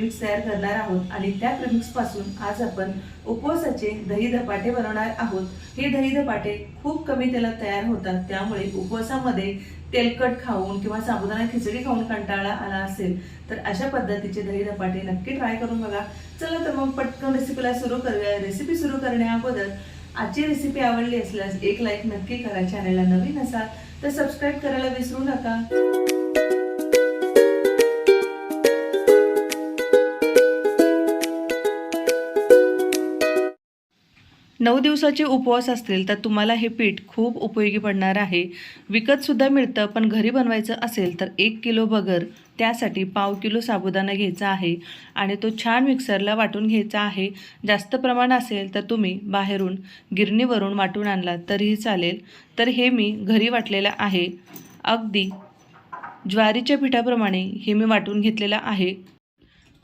उपवासाचं तयार करणार आहोत आणि त्या प्रिमिक्सपासून आज आपण उपवासाचे दही धपाटे बनवणार आहोत. हे दही धपाटे खूप कमी तेलात तयार होतात. त्यामुळे उपवासामध्ये तेलकट खाऊन किंवा साबुदाणा खिचडी खाऊन कंटाळा आला असेल तर अशा पद्धतीचे दही धपाटे नक्की ट्राय करून बघा. चला तर मग पटकन रेसिपीला सुरू करूया. रेसिपी सुरू करण्या अगोदर आजची रेसिपी आवडली असल्यास एक लाईक नक्की करा. चॅनलला नवीन असाल तर सबस्क्राईब करायला विसरू नका. नऊ दिवसाचे उपवास असतील तर तुम्हाला हे पीठ खूप उपयोगी पडणार आहे. विकतसुद्धा मिळतं पण घरी बनवायचं असेल तर एक किलो बगर त्यासाठी पाव किलो साबुदाणा घ्यायचा आहे आणि तो छान मिक्सरला वाटून घ्यायचा आहे. जास्त प्रमाण असेल तर तुम्ही बाहेरून गिरणीवरून वाटून आणला तरीही चालेल. तर हे मी घरी वाटलेलं आहे. अगदी ज्वारीच्या पिठाप्रमाणे हे मी वाटून घेतलेलं आहे.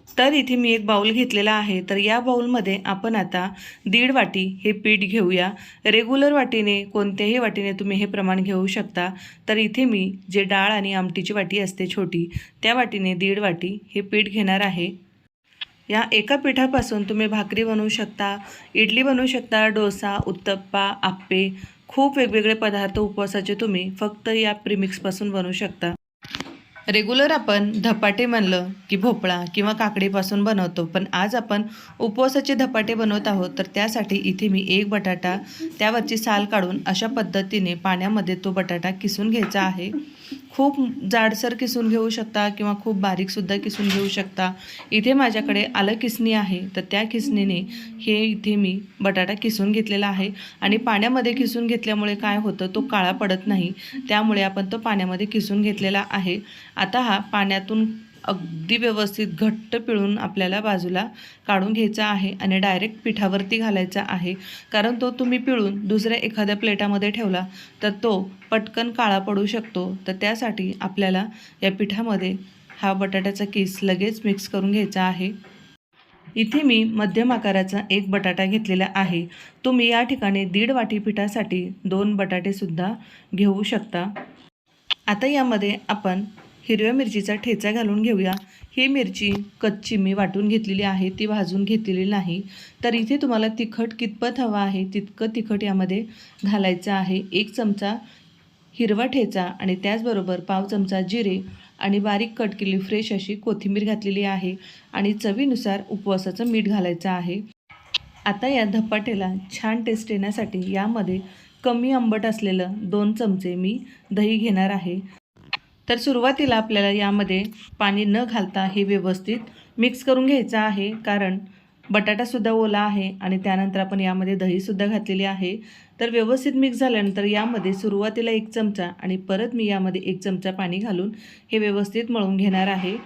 तर इथे मी एक बाऊल घेतलेला आहे. तर या बाऊलमध्ये आपण आता दीड वाटी हे पीठ घेऊया. रेग्युलर वाटीने कोणत्याही वाटीने तुम्ही हे प्रमाण घेऊ शकता. तर इथे मी जे डाळ आणि आमटीची वाटी असते छोटी त्या वाटीने दीड वाटी हे पीठ घेणार आहे. या एका पिठापासून तुम्ही भाकरी बनवू शकता इडली बनवू शकता डोसा उत्तप्पा आप्पे खूप वेगवेगळे पदार्थ उपवासाचे तुम्ही फक्त या प्रिमिक्सपासून बनवू शकता. रेग्युलर आपण धपाटे म्हणलं की भोपळा किंवा काकडीपासून बनवतो पण आज आपण उपवासाचे धपाटे बनवत आहोत तर त्यासाठी इथे मी एक बटाटा त्यावरची साल काढून अशा पद्धतीने पाण्यामध्ये तो बटाटा किसून घ्यायचा आहे. खूप जाडसर किसून घेऊ शकता किंवा खूप बारीकसुद्धा किसून घेऊ शकता. इथे माझ्याकडे आलं किसणी आहे तर त्या किसणीने हे इथे मी बटाटा किसून घेतलेला आहे. आणि पाण्यामध्ये किसून घेतल्यामुळे काय होतं तो काळा पडत नाही. त्यामुळे आपण तो पाण्यामध्ये किसून घेतलेला आहे. आता हा पाण्यातून अगदी व्यवस्थित घट्ट पिळून आपल्याला बाजूला काढून घ्यायचा आहे आणि डायरेक्ट पिठावरती घालायचा आहे. कारण तो तुम्ही पिळून दुसऱ्या एखाद्या प्लेटामध्ये ठेवला तर तो पटकन काळा पडू शकतो. तर त्यासाठी आपल्याला या पिठामध्ये हा बटाट्याचा किस लगेच मिक्स करून घ्यायचा आहे. इथे मी मध्यम आकाराचा एक बटाटा घेतलेला आहे. तुम्ही या ठिकाणी दीड वाटी पिठासाठी दोन बटाटेसुद्धा घेऊ शकता. आता यामध्ये आपण हिरव्या मिरचीचा ठेचा घालून घेऊया. ही मिरची कच्ची मी वाटून घेतलेली आहे ती भाजून घेतलेली नाही. तर इथे तुम्हाला तिखट कितपत हवा आहे तितकं तिखट यामध्ये घालायचं आहे. एक चमचा हिरवा ठेचा आणि त्याचबरोबर पाव चमचा जिरे आणि बारीक कट केली फ्रेश अशी कोथिंबीर घातलेली आहे आणि चवीनुसार उपवासाचं मीठ घालायचं आहे. आता या धपाटेला छान टेस्ट येण्यासाठी यामध्ये कमी आंबट असलेलं दोन चमचे मी दही घेणार आहे. तर सुरुवातीला आपल्याला यामध्ये पाणी न घालता हे व्यवस्थित मिक्स करून घ्यायचं आहे. कारण बटाटासुद्धा ओला आहे आणि त्यानंतर आपण यामध्ये दहीसुद्धा घातलेली आहे. तर व्यवस्थित मिक्स झाल्यानंतर यामध्ये सुरुवातीला एक चमचा आणि परत मी यामध्ये एक चमचा पाणी घालून हे व्यवस्थित मळून घेणार आहे.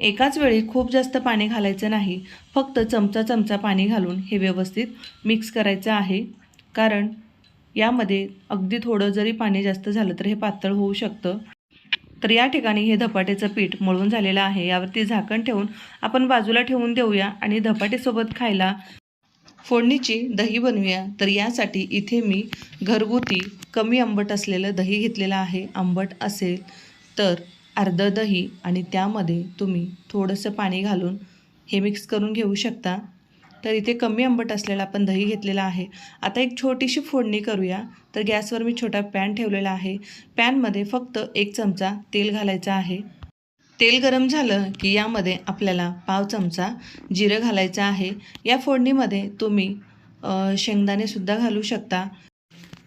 एकाच वेळी खूप जास्त पाणी घालायचं नाही. फक्त चमचा चमचा पाणी घालून हे व्यवस्थित मिक्स करायचं आहे. कारण यामध्ये अगदी थोडं जरी पाणी जास्त झालं तर हे पातळ होऊ शकतं. तर या ठिकाणी हे धपाट्याचं पीठ मळून झालेलं आहे. यावरती झाकण ठेवून आपण बाजूला ठेवून देऊया आणि धपाटेसोबत खायला फोडणीची दही बनवूया. तर यासाठी इथे मी घरगुती कमी आंबट असलेलं दही घेतलेलं आहे. आंबट असेल तर अर्धं दही आणि त्यामध्ये तुम्ही थोडंसं पाणी घालून हे मिक्स करून घेऊ शकता. तर इथे कमी आंबट असलेला आपण दही घेतलेला आहे. आता एक छोटीशी फोडणी करूया. तर गॅसवर मी छोटा पॅन ठेवलेला आहे. पॅनमध्ये फक्त एक चमचा तेल घालायचा आहे. तेल गरम झालं की यामध्ये आपल्याला पाव चमचा जिरं घालायचं आहे. या फोडणीमध्ये तुम्ही शेंगदाणेसुद्धा घालू शकता.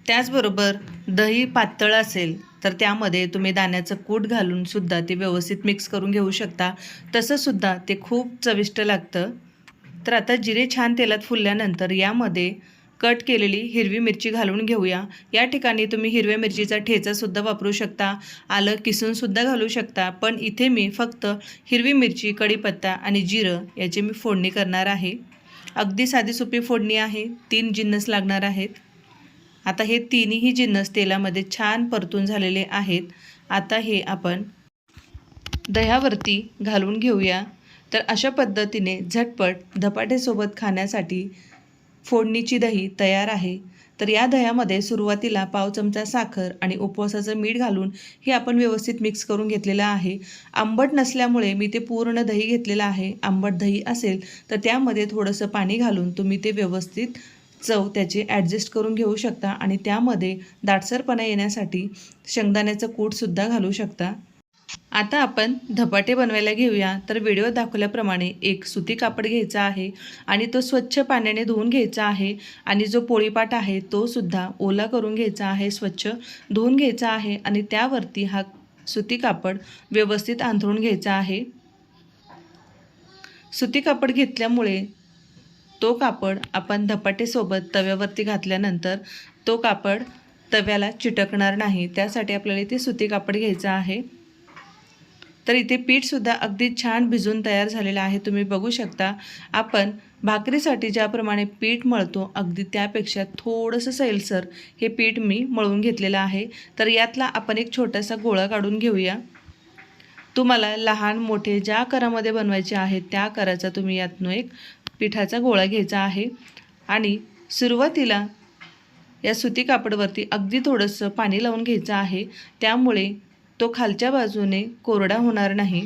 त्याचबरोबर दही पातळ असेल तर त्यामध्ये तुम्ही दाण्याचं कूट घालूनसुद्धा ते व्यवस्थित मिक्स करून घेऊ शकता. तसंसुद्धा ते खूप चविष्ट लागतं. तर आता जिरे छान तेलात फुलल्यानंतर यामध्ये कट केलेली हिरवी मिरची घालून घेऊया. या ठिकाणी तुम्ही हिरव्या मिरचीचा ठेचासुद्धा वापरू शकता. आलं किसूनसुद्धा घालू शकता. पण इथे मी फक्त हिरवी मिरची कढीपत्ता आणि जिरं याची मी फोडणी करणार आहे. अगदी साधी सोपी फोडणी आहे. तीन जिन्नस लागणार आहेत. आता हे तिन्ही जिन्नस तेलामध्ये छान परतून झालेले आहेत. आता हे आपण दह्यावरती घालून घेऊया. तर अशा पद्धतीने झटपट धपाटेसोबत खाण्यासाठी फोडणीची दही तयार आहे. तर या दह्यामध्ये सुरुवातीला पाव चमचा साखर आणि उपवासाचं मीठ घालून हे आपण व्यवस्थित मिक्स करून घेतलेलं आहे. आंबट नसल्यामुळे मी ते पूर्ण दही घेतलेलं आहे. आंबट दही असेल तर त्यामध्ये थोडंसं पाणी घालून तुम्ही ते व्यवस्थित चव त्याची ॲडजस्ट करून घेऊ शकता आणि त्यामध्ये दाटसरपणा येण्यासाठी शेंगदाण्याचं कूटसुद्धा घालू शकता. आता आपण धपाटे बनवायला घेऊया. तर व्हिडिओ दाखवल्याप्रमाणे एक सुती कापड घ्यायचा आहे आणि तो स्वच्छ पाण्याने धुवून घ्यायचा आहे आणि जो पोळीपाट आहे तो सुद्धा ओला करून घ्यायचा आहे स्वच्छ धुवून घ्यायचा आहे आणि त्यावरती हा सुती कापड व्यवस्थित अंथरून घ्यायचा आहे. सुती कापड घेतल्यामुळे तो कापड आपण धपाटेसोबत तव्यावरती घातल्यानंतर तो कापड तव्याला चिटकणार नाही. त्यासाठी आपल्याला इथे सुती कापड घ्यायचं आहे. तर इथे पीठसुद्धा अगदी छान भिजून तयार झालेलं आहे. तुम्ही बघू शकता. आपण भाकरीसाठी ज्याप्रमाणे पीठ मळतो अगदी त्यापेक्षा थोडंसं सैलसर हे पीठ मी मळून घेतलेलं आहे. तर यातला आपण एक छोटासा गोळा काढून घेऊया. तुम्हाला लहान मोठे ज्या करामध्ये बनवायचे आहेत त्या कराचा तुम्ही यातनं एक पिठाचा गोळा घ्यायचा आहे. आणि सुरुवातीला या सुती कापडवरती अगदी थोडंसं पाणी लावून घ्यायचं आहे. त्यामुळे तो खालच्या बाजूने कोरडा होणार नाही.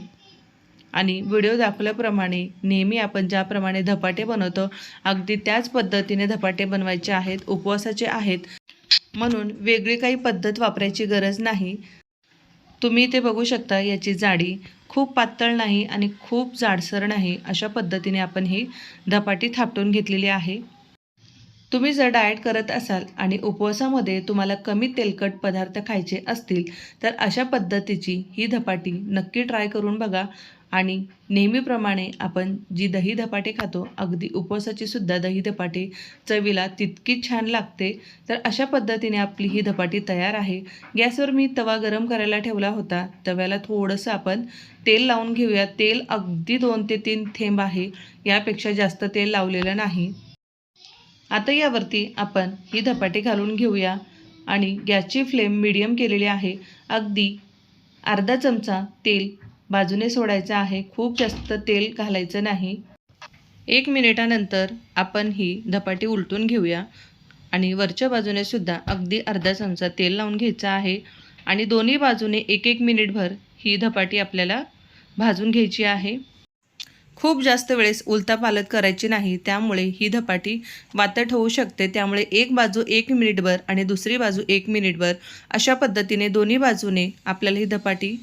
आणि व्हिडिओ दाखवल्याप्रमाणे नेहमी आपण ज्याप्रमाणे धपाटे बनवतो अगदी त्याच पद्धतीने धपाटे बनवायचे आहेत उपवासाचे आहेत. म्हणून वेगळी काही पद्धत वापरायची गरज नाही. तुम्ही ते बघू शकता याची जाडी खूप पातळ नाही आणि खूप जाडसर नाही अशा पद्धतीने आपण ही धपाटी थापटून घेतलेली आहे. तुम्ही जर डाएट करत असाल आणि उपवासामध्ये तुम्हाला कमी तेलकट पदार्थ खायचे असतील तर अशा पद्धतीची ही धपाटी नक्की ट्राय करून बघा. आणि नेहमीप्रमाणे आपण जी दही धपाटे खातो अगदी उपवासाची सुद्धा दही धपाटे चवीला तितकी छान लागते. तर अशा पद्धतीने आपली ही धपाटी तयार आहे. गॅसवर मी तवा गरम करायला ठेवला होता. तव्याला थोडंसं आपण तेल लावून घेऊया. तेल अगदी दोन ते तीन थेंब आहे. यापेक्षा जास्त तेल लावलेलं नाही. आता यावरती आपण ही धपाटे घालून घेऊया. आणि गॅसची फ्लेम मिडियम केलेली आहे. अगदी अर्धा चमचा तेल बाजूने सोडायचं आहे. खूप जास्त तेल घालायचं नाही. एक मिनिटानंतर आपण ही धपाटी उलटून घेऊया. आणि वरच्या बाजूने सुद्धा अगदी अर्धा चमचा तेल लावून घ्यायचं आहे. आणि दोन्ही बाजूने एक एक मिनिटभर ही धपाटी आपल्याला भाजून घ्यायची आहे. खूप जास्त वेळेस उलता करायची नाही त्यामुळे ही धपाटी वातट होऊ शकते. त्यामुळे एक बाजू एक मिनिटभर आणि दुसरी बाजू एक मिनिटभर अशा पद्धतीने दोन्ही बाजूने आपल्याला ही धपाटी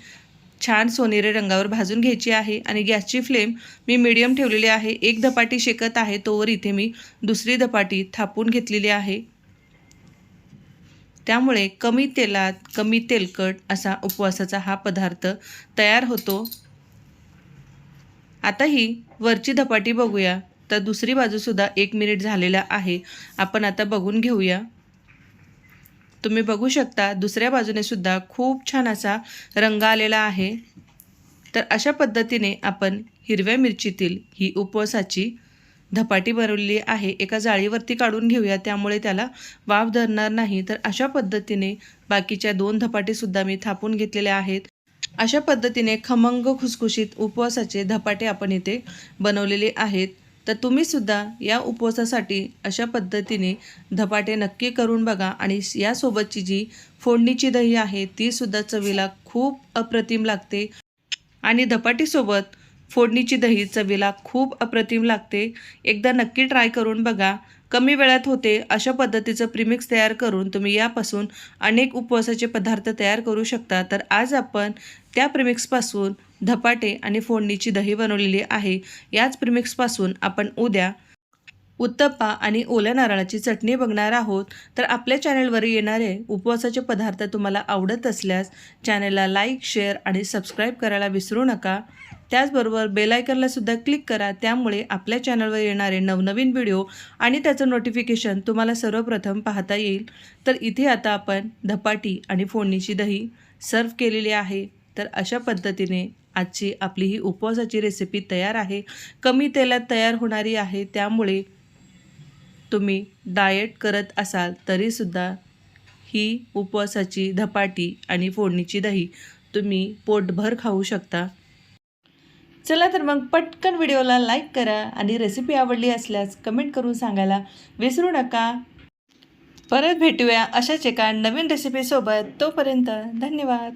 छान सोनेरी रंगावर भाजून घ्यायची आहे आणि गॅसची फ्लेम मी मिडियम ठेवलेली आहे. एक धपाटी शेकत आहे तोवर इथे मी दुसरी धपाटी थापून घेतलेली आहे. त्यामुळे कमी तेलात कमी तेलकट असा उपवासाचा हा पदार्थ तयार होतो. आता ही वरची धपाटी बघूया. तर दुसरी बाजूसुद्धा एक मिनिट झालेला आहे. आपण आता बघून घेऊया. तुम्ही बघू शकता दुसऱ्या बाजूने सुद्धा खूप छान असा रंग आलेला आहे. तर अशा पद्धतीने आपण हिरव्या मिरचीतील ही उपवासाची धपाटी बनवलेली आहे. एका जाळीवरती काढून घेऊया त्यामुळे त्याला वाफ धरणार नाही. तर अशा पद्धतीने बाकीच्या दोन धपाटीसुद्धा मी थापून घेतलेल्या आहेत. अशा पद्धतीने खमंग खुसखुशीत उपवासाचे धपाटे आपण इथे बनवलेले आहेत. तर तुम्हीसुद्धा या उपवासासाठी अशा पद्धतीने धपाटे नक्की करून बघा आणि यासोबतची जी फोडणीची दही आहे तीसुद्धा चवीला खूप अप्रतिम लागते. आणि धपाटीसोबत फोडणीची दही चवीला खूप अप्रतिम लागते. एकदा नक्की ट्राय करून बघा. कमी वेळात होते अशा पद्धतीचं प्रिमिक्स तयार करून तुम्ही यापासून अनेक उपवासाचे पदार्थ तयार करू शकता. तर आज आपण त्या प्रिमिक्सपासून धपाटे आणि फोडणीची दही बनवलेली आहे. याच प्रिमिक्सपासून आपण उद्या उत्तप्पा आणि ओल्या नारळाची चटणी बघणार आहोत. तर आपल्या चॅनलवर येणारे उपवासाचे पदार्थ तुम्हाला आवडत असल्यास चॅनलला लाईक शेअर आणि सबस्क्राईब करायला विसरू नका. त्याचबरोबर बेलायकनला सुद्धा क्लिक करा. त्यामुळे आपल्या चॅनलवर येणारे नवनवीन व्हिडिओ आणि त्याचं नोटिफिकेशन तुम्हाला सर्वप्रथम पाहता येईल. तर इथे आता आपण धपाटी आणि फोडणीची दही सर्व केलेली आहे. तर अशा पद्धतीने आजची आपली ही उपवासाची रेसिपी तयार आहे. कमी तेलात तयार होणारी आहे. त्यामुळे तुम्ही डाएट करत असाल तरीसुद्धा ही उपवासाची धपाटी आणि फोडणीची दही तुम्ही पोटभर खाऊ शकता. चला तर मग पटकन व्हिडिओला लाईक करा आणि रेसिपी आवडली असल्यास कमेंट करून सांगायला विसरू नका. परत भेटूया अशाच एका नवीन रेसिपीसोबत तोपर्यंत धन्यवाद.